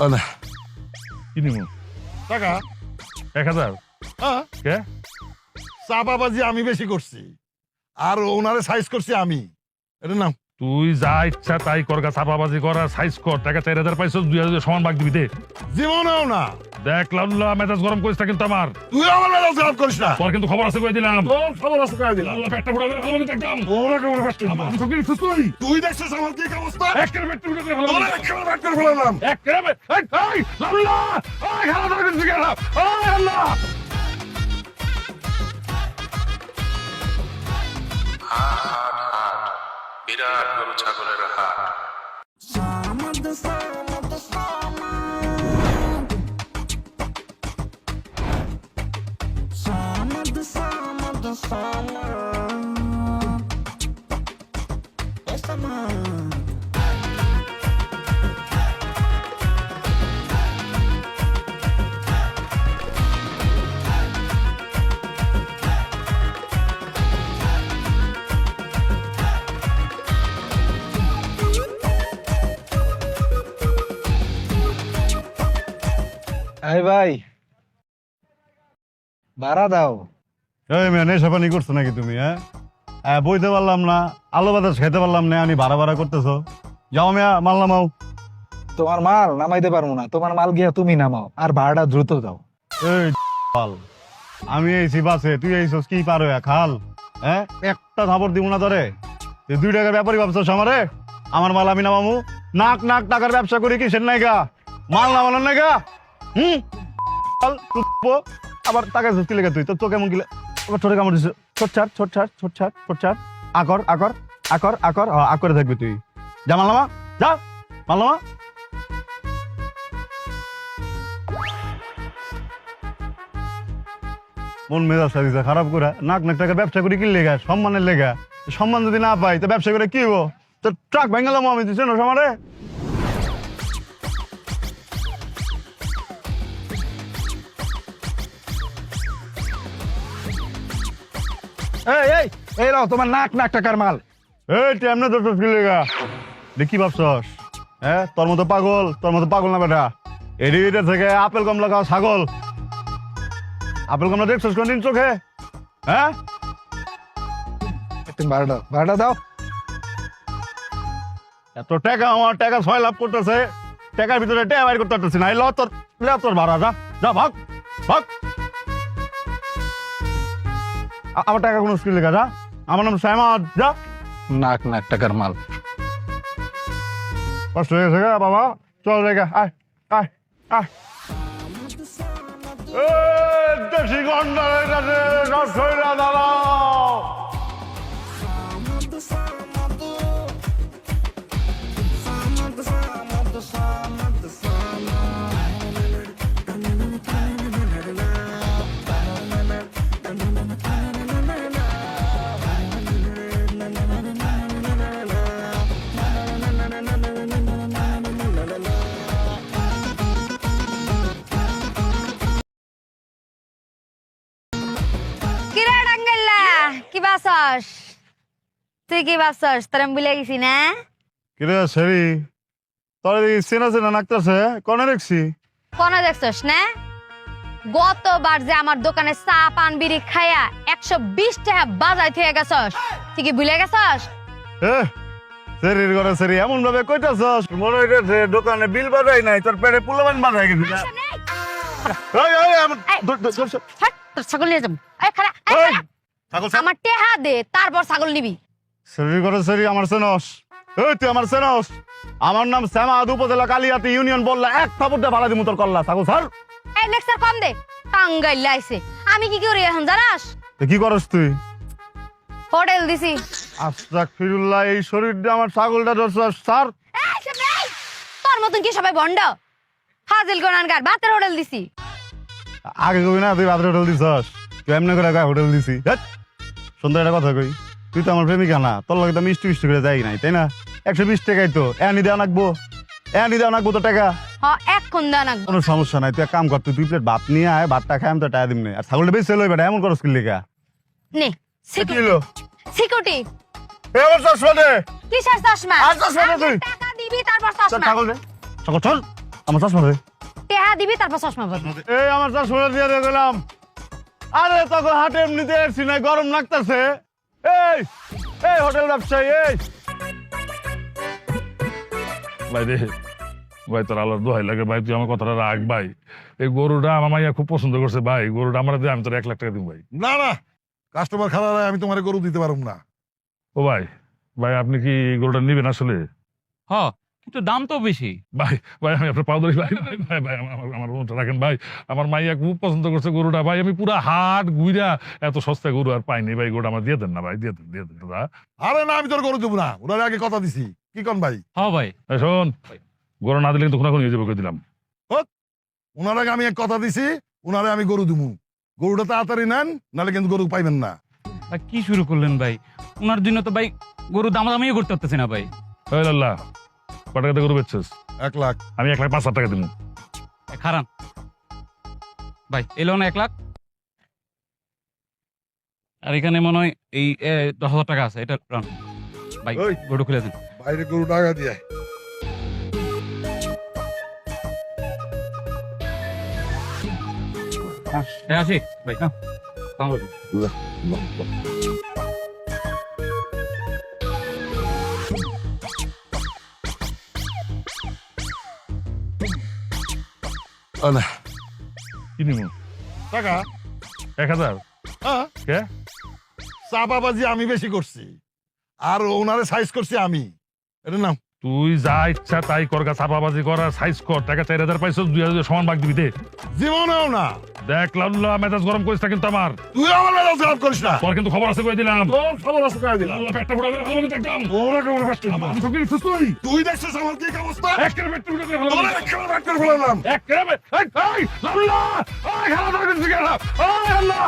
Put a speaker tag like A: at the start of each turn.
A: না।
B: কি নিব?
A: টাকা?
B: এক হাজার?
A: হ্যাঁ
B: কে?
A: চাপাবাজি আমি বেশি করছি। আর ওনারে সাইজ করছি আমি। এটা নাম
B: তুই যা ইচ্ছা তাই কর গা ছাপাবাজি কর আর সাইজ কর। টাকা চার হাজার পাইছ দুই হাজার সমান ভাগ দিবি দে।
A: জীবনেও না।
B: দেখ লাল্লা মেজাজ গরম করিস না কিন্তু আমার।
A: তুই আমার মেজাজ খারাপ করিস না।
B: তোর কিন্তু খবর আছে কই দিলাম।
A: তোর খবর আছে কাজ দিলাম।
B: পেটটা ফুটাবে, ভালো মতো একদম।
A: ওরা কেমন ব্যস্ত
B: আমি তোকে নিচ্ছিস তুই?
A: তুই দেখছিস আমার কি অবস্থা?
B: একেবারে পেটটা ফুটাবে, ভালো
A: তোরা। একেবারে ব্যাট করে ফেলালাম
B: একেবারে, এই, এই, লাল্লা, এই, খেলা ধরে খেলা, এই, আল্লাহ।
C: বিরাট গরু ছাগলের হাট
D: এই ভাই ভাড়া দাও।
E: এই মেয়ে নেশা পানি করছ নাকি তুমি হ্যাঁ? হ্যাঁ বইতে পারলাম না আলু বাতাস খেতে পারলাম না আমি ভাড়া ভাড়া করতেছো। যাও মেয়া মাল নামাও।
D: তোমার মাল নামাইতে পারব না তোমার মাল গিয়া তুমি নামাও আর ভাড়াটা দ্রুত দাও।
E: এই পাল আমি এইছি বাসে তুই এইছস কি পারো খাল হ্যাঁ? একটা থাপড় দিব না তুই দুই টাকার ব্যাপারই ভাবছস আমারে? আমার মাল আমি নামামু? নাক নাক টাকার ব্যবসা করি কি সেন নাইগা? মাল নামানোর নাইগা? আবার টাকা কি লেগে তুই। তো কেমন কি আবার ছোট ছাড় ছোট ছাড় ছোট ছাড় ছোট ছাড়। আকর আকর আকর আকর। আকরে থাকবি তুই। যা মাল নামা যা। মাল নামা মন মেজাজ দিছে খারাপ করে। নাক নাক টাকা ব্যবসা করে কি লেগা সম্মানের লেগা। সম্মান যদি না পাই, তো ব্যবসা করে কি হব তো ট্রাক ভেঙালাম আমি, দিছে না সমারে
D: এই এই এই নাও তোমার নাক নাক টাকার মাল
E: এই তোর কি লেগা দেখি ভাবছস? হ্যাঁ তোর মতো পাগল তোর মতো পাগল না বেটা। এদিকে থেকে আপেল কমলা খাওয়া ছাগল। আপেল কমলা দেখছস কোনদিন চোখে? হ্যাঁ?
D: তুমি দাও ভাড়া দাও।
E: এত টাকা আমার টাকা ছয় লাভ করতেছে। টাকার ভিতরে টাকা বাইর করতে পারতেছি না। এই ল তোর লে তোর ভাড়া যা যা ভাগ ভাগ। আমার টাকা কোনো স্কুল লেখা যা। আমার নাম শ্যামাদ যা।
D: নাক নাক টাকার মাল।
E: কষ্ট হয়ে গেছে বাবা। চল রেখা আয় আয় আয়। দেশি গন্ডারের কাছে সইরা দাঁড়াও
F: বাসস? তুই কি বাসস? তোর আমি ভুলে গেছি না?
E: কিরে সেরি? তোর দেখি চেনা চেনা নাকতেছে? কনে দেখছি?
F: কোনে দেখছস না? গতবার যে আমার দোকানে চা পান বিড়ি খায়া একশো বিশ টাকা বাজাই থেকে গেছস তুই কি ভুলে গেছস?
E: এ সেরির ঘরে সেরি এমন ভাবে কইতাছস? মনে হইতেছে দোকানে বিল বাজাই নাই তোর পেটে পুলবান বাজাই গেছে। এই, এই,
F: এই। তোর ছাগল নিয়ে যাব। এই এই,
E: এই,
F: খারা।
E: ছাগল।
F: আমার টেহা দে তারপর ছাগল নিবি।
E: সেরি ঘরে সেরি আমার সেনস। এই তুই আমার সেনস। আমার নাম শ্যামাদ উপজেলা কালিয়াতি ইউনিয়ন বললা এক থাপুরটা ভাড়া দিমু তোর কল্লা ছাগল স্যার।
F: এই লেকচার কম দে টাঙ্গাইল লাইছে আমি কি করি এখন জানাস?
E: কি করস তুই?
F: হোটেল দিছি।
E: আস্তাক ফিরুল্লাহ এই শরীর দিয়ে আমার ছাগলটা ধরছস স্যার।
F: তোর মতন কি সবাই ভন্ড হাজিল গোনানগার ভাতের হোটেল দিছি।
E: আগে কবি না তুই রাত্রে হোটেল দিছস। এমনি করে হোটেল দিছি। সুন্দর একটা কথা কই তুই তো আমার প্রেমিকা না তোর লগে তো মিষ্টি মিষ্টি করে যাই নাই তাই না? একশো বিশ টাকাই তো এনি দেওয়া নাকবো এনি দেওয়া নাকবো তো টাকা।
F: দানাক
E: কোনো সমস্যা নাই তুই এক কাম কর তুই দুই প্লেট ভাত নিয়ে আয় ভাতটা খাই আমি তো টাকা দিমনি আর ছাগলটা বেশি লই বেটা এমন করস কি লেখা
F: নে
E: হলো?
F: সিকিউরিটি
E: এ আমার চশমা দে।
F: কিসের চশমা?
E: আর চশমা দে তুই।
F: টাকা দিবি তারপর
E: চল
F: চশমা।
E: ছাগল দে। ছাগল চল। আমার চশমা
F: টেহা দিবি তারপর চশমা
E: এই আমার চশমা দিয়ে গেলাম আরে তখন হাটে এমনিতে এসছি না গরম লাগতেছে। এই এই হোটেল ব্যবসায়ী এই।
B: ভাই রে ভাই তোর আল্লাহর দোহাই লাগে ভাই তুই আমার কথাটা রাখ ভাই। এই গরুটা আমার মাইয়া খুব পছন্দ করছে ভাই। গরুটা আমরা দিয়ে আমি তোর এক লাখ টাকা দিব ভাই।
A: না না কাস্টমার খারাপ হয়, আমি তোমার গরু দিতে পারব না।
B: ও ভাই ভাই আপনি কি এই গরুটা নিবেন আসলে?
G: হ কিন্তু দাম তো বেশি।
B: ভাই ভাই আমি আপনার পাও ধরি ভাই ভাই ভাই ভাই আমার আমার- আমার রাখেন ভাই। আমার মাইয়া খুব পছন্দ করছে গরুটা। ভাই আমি পুরা হাট ঘুইরা এত সস্তা গরু আর পাইনি। ভাই গরুটা আমার দিয়ে দেন না ভাই দিয়ে দেন দিয়ে দেন দাদা।
A: আরে না আমি তোর গরু দেবো না। ওনার আগে কথা দিছি। কি কন ভাই?
G: হ ভাই।
B: এই শোন গরু না দিলে কিন্তু কোনো নিয়ে যাব করে দিলাম।
A: ওনার আগে আমি এক কথা দিছি ওনারে আমি গরু দিবো। গরুটা তাড়াতাড়ি নেন নাহলে কিন্তু গরু পাইবেন না।
G: ভাই, কি শুরু করলেন ভাই? ওনার জন্য তো ভাই গরু দামাদামিও করতে পারতেছি না ভাই।
B: ওই কত টাকাতে গরু বেচছিস?
A: এক লাখ।
B: আমি এক লাখ পাঁচ হাজার টাকা দিব
G: এ, খারান। ভাই এলো না এক লাখ। আর এখানে মনে হয় এই এ, দশ হাজার টাকা আছে এটা রান ভাই। গরু খুলে দেন।
A: বাইরে গরু টাকা দিয়ে
G: আসি। ভাই না
A: না।
B: কি নিব?
A: টাকা?
B: এক হাজার?
A: হ্যাঁ
B: কে?
A: আমি বেশি করছি। আর ওনারে সাইজ করছি আমি। এটা নাও
B: তুই যা ইচ্ছা তাই কর গা চাপাবাজি কর আর সাইজ কর। টাকা চার হাজার পাইছ দুই হাজার সমান ভাগ দিবি দে।
A: জীবনেও না।
B: দেখ লাল্লা মেজাজ গরম করিস না কিন্তু আমার।
A: তুই আমার মেজাজ খারাপ করিস না।
B: তোর কিন্তু খবর আছে কই দিলাম।
A: তোর খবর আছে কাজ দিলাম।
B: লাল্লা পেটটা ফুটা করে ফেলব কিন্তু একদম
A: ওরা কেমন ব্যস্ত
B: আমি তো কিছু তুই?
A: তুই দেখছিস আমার কি অবস্থা?
B: একেবারে পেটটা ফুটা করে ফেলব
A: তোরা একেবারে ব্যাক করে ফেলাম
B: একেবারে এই এই লাল্লা! এই খেলা ধরে কেন? এই আল্লাহ